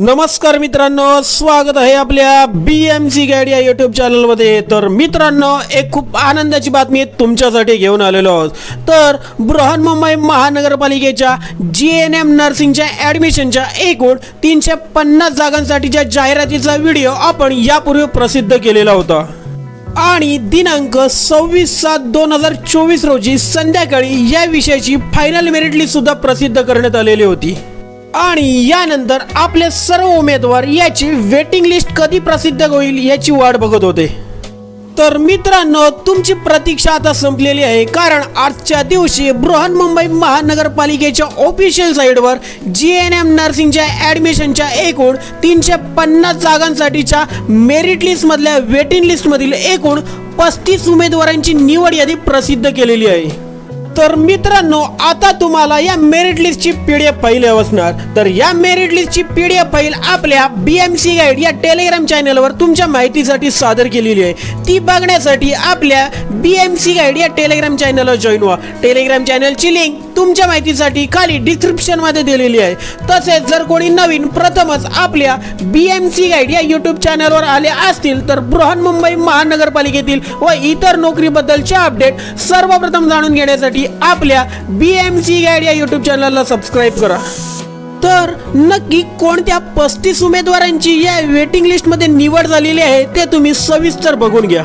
नमस्कार मित्रांनो स्वागत आहे आपल्या बी एम सी गॅड या यूट्यूब चॅनलमध्ये तर मित्रांनो एक खूप आनंदाची बातमी तुमच्यासाठी घेऊन आलेलो आहोत. तर बृहन्मुंबई महानगरपालिकेच्या जी एन एम नर्सिंगच्या ॲडमिशनच्या एकूण तीनशे पन्नास जागांसाठीच्या जाहिरातीचा व्हिडिओ आपण यापूर्वी प्रसिद्ध केलेला होता. आणि दिनांक सव्वीस सात दोन हजार चोवीस रोजी संध्याकाळी या विषयाची फायनल मेरिट लिस्ट सुद्धा प्रसिद्ध करण्यात आलेली होती. आणि यानंतर आपले सर्व उमेदवार याची वेटिंग लिस्ट कधी प्रसिद्ध होईल याची वाट बघत होते. तर मित्रांनो तुमची प्रतीक्षा आता संपलेली आहे कारण आजच्या दिवशी बृहन्मुंबई महानगरपालिकेच्या ऑफिशियल साईटवर जी एन एम नर्सिंगच्या ॲडमिशनच्या एकूण तीनशे पन्नास जागांसाठीच्या मेरिट लिस्टमधल्या वेटिंग लिस्टमधील एकूण पस्तीस उमेदवारांची निवड यादी प्रसिद्ध केलेली आहे. तर मित्रांनो आता तुम्हाला या मेरिट लिस्टची पी डी एफ फाईल असणार तर या मेरिट लिस्टची पी डी एफ फाईल आपल्या बी एम सी गाईड या टेलिग्राम चॅनलवर तुमच्या माहितीसाठी सादर केलेली आहे. ती बघण्यासाठी आपल्या बी एम सी गाईड या टेलिग्राम चॅनलला जॉईन व्हा. टेलिग्राम चॅनलची लिंक तुमच्या माहितीसाठी खाली डिस्क्रिप्शनमध्ये दिलेली आहे. तसेच जर कोणी नवीन प्रथमच आपल्या बी एम सी गाईड या युट्यूब चॅनलवर आले असतील तर बृहन्मुंबई महानगरपालिकेतील व इतर नोकरीबद्दलचे अपडेट सर्वप्रथम जाणून घेण्यासाठी आपल्या बी एम सी गाईड या युट्यूब चॅनलला सबस्क्राईब करा. तर नक्की कोणत्या पस्तीस उमेदवारांची या वेटिंग लिस्टमध्ये निवड झालेली आहे ते तुम्ही सविस्तर बघून घ्या.